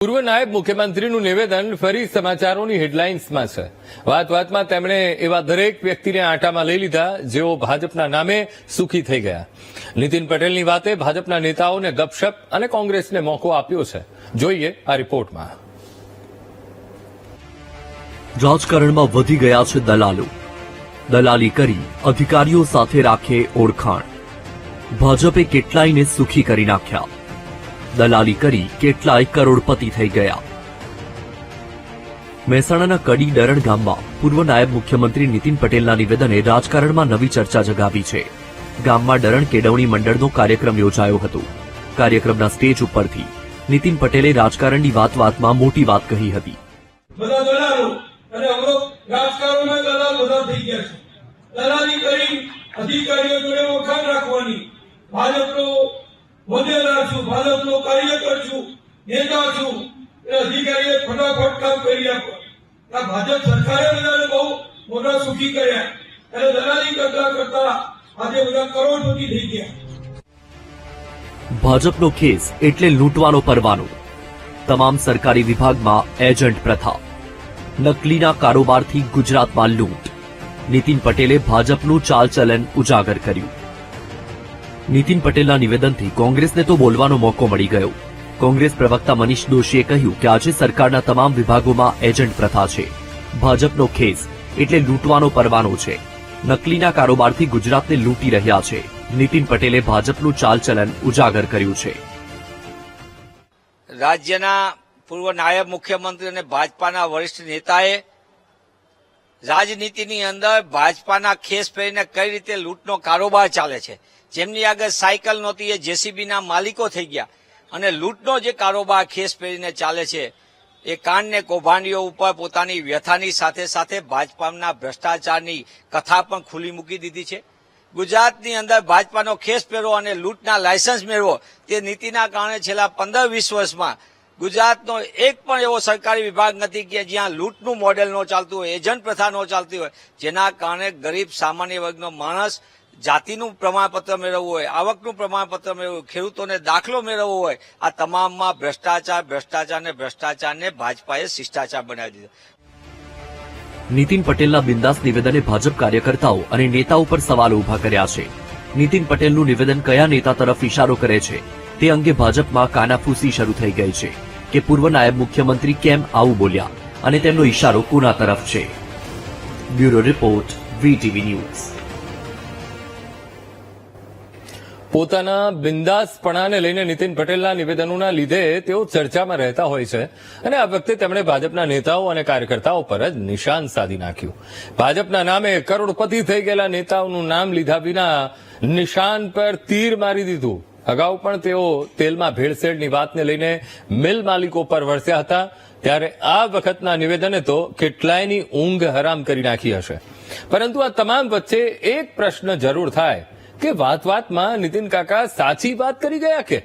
પૂર્વ નાયબ મુખ્યમંત્રીનું નિવેદન ફરી સમાચારોની હેડલાઇન્સમાં છે. વાત વાતમાં તેમણે એવા દરેક વ્યક્તિને આંટામાં લઈ લીધા, જેઓ ભાજપના નામે સુખી થઈ ગયા. નીતિન પટેલની વાતે ભાજપના નેતાઓને ગપશપ અને કોંગ્રેસને મોકો આપ્યો છે. જોઈએ આ રિપોર્ટમાં. રાજકારણમાં વધી ગયા છે દલાલો. દલાલી કરી અધિકારીઓ સાથે રાખે ઓળખાણ. ભાજપે કેટલાયને સુખી કરી નાખ્યા? દલાલી કરી કેટલાય કરોડપતિ થઈ ગયા. મહેસાણાના કડી ડરણ ગામમાં પૂર્વ નાયબ મુખ્યમંત્રી નીતિન પટેલના નિવેદને રાજકારણમાં નવી ચર્ચા જગાવી છે. ગામમાં ડરણ કેળવણી મંડળનો કાર્યક્રમ યોજાયો હતો. કાર્યક્રમના સ્ટેજ ઉપરથી નીતિન પટેલે રાજકારણની વાત વાતમાં મોટી વાત કહી હતી. અધિકારીઓ જોડે વખાણ રાખવાની. ભાજપનો હોદ્દેદાર છું, ભાજપનો કાર્યકર છું, નેતા છું. એ અધિકારીએ ફટાફટ કામ કરી આપો આ ભાજપ સરકારે બધાને બહુ મોટા સુખી કર્યા. અને દલાલી કરતા કરતા આજે બધા કરોડપતિ થઈ ગયા. ભાજપનો કેસ એટલે લૂંટવાનો પરવાનો. તમામ સરકારી વિભાગમાં એજન્ટ પ્રથા. નકલીના કારોબારથી ગુજરાતમાં લૂંટ. નીતિન પટેલે ભાજપનું ચાલચલન ઉજાગર કર્યું. નીતિન પટેલના નિવેદનથી કોંગ્રેસને તો બોલવાનો મોકો મળી ગયો. કોંગ્રેસ પ્રવક્તા મનીષ દોશીએ કહ્યું કે આજે સરકારના તમામ વિભાગોમાં એજન્ટ પ્રથા છે. ભાજપનો ખેસ એટલે લૂંટવાનો પરવાનો છે. નકલીના કારોબારથી ગુજરાતને લૂંટી રહ્યા છે. નીતિન પટેલે ભાજપનું ચાલચલન ઉજાગર કર્યું છે. રાજ્યના પૂર્વ નાયબ મુખ્યમંત્રી અને ભાજપાના વરિષ્ઠ નેતાએ રાજનીતિની અંદર ભાજપાના ખેસ પહેરીને કઈ રીતે લૂંટનો કારોબાર ચાલે છે? જેમની આગળ સાયકલ નહોતી, એ જેસીબીના માલિકો થઈ ગયા. અને લૂંટનો જે કારોબાર ખેસ પહેરીને ચાલે છે, એ કાનને કૌભાંડીઓ ઉપર પોતાની વ્યથાની સાથે સાથે ભાજપાના ભ્રષ્ટાચારની કથા પણ ખુલ્લી મૂકી દીધી છે. ગુજરાતની અંદર ભાજપાનો ખેસ પહેરવો અને લૂંટના લાયસન્સ મેળવો, તે નીતિના કારણે છેલ્લા પંદર વીસ વર્ષમાં ગુજરાતનો એક પણ એવો સરકારી વિભાગ નથી કે જ્યાં લૂંટનું મોડેલ ન ચાલતું હોય એજન્ટ પ્રથા ન ચાલતી હોય, જેના કારણે ગરીબ સામાન્ય વર્ગનો માણસ જાતિનું પ્રમાણપત્ર મેળવવું હોય, આવકનું પ્રમાણપત્ર મેળવવું ખેડૂતોને દાખલો મેળવવો હોય, આ તમામમાં ભ્રષ્ટાચાર ભ્રષ્ટાચાર ને ભ્રષ્ટાચારને ભાજપાએ શિષ્ટાચાર બનાવી દીધો. નીતિન પટેલના બિંદાસ નિવેદને ભાજપ કાર્યકર્તાઓ અને નેતાઓ પર સવાલો ઊભા કર્યા છે. નીતિન પટેલનું નિવેદન કયા નેતા તરફ ઇશારો કરે છે? તે અંગે ભાજપમાં કાનાફૂસી શરૂ થઈ ગઈ છે. કે પૂર્વ નાયબ મુખ્યમંત્રી કેમ આવું બોલ્યા અને તેમનો ઇશારો કોના તરફ છે. Bureau report, VTV news. પોતાના બિંદાસપણાને લઈને નીતિન પટેલના નિવેદનોના લીધે તેઓ ચર્ચામાં રહેતા હોય છે અને આ વખતે તેમણે ભાજપના નેતાઓ અને કાર્યકર્તાઓ પર જ નિશાન સાધી નાખ્યું. ભાજપના નામે કરોડપતિ થઈ ગયેલા નેતાઓનું નામ લીધા વિના નિશાન પર તીર મારી દીધું. અગાઉ પણ તેઓ તેલમાં ભેળસેળની વાતને લઈને મિલ માલિકો પર વરસ્યા હતા. ત્યારે આ વખતના નિવેદને તો કેટલાયની ઊંઘ હરામ કરી નાખી હશે. પરંતુ આ તમામ વચ્ચે એક પ્રશ્ન જરૂર થાય કે વાત વાતમાં નીતિન કાકા સાચી વાત કરી ગયા કે?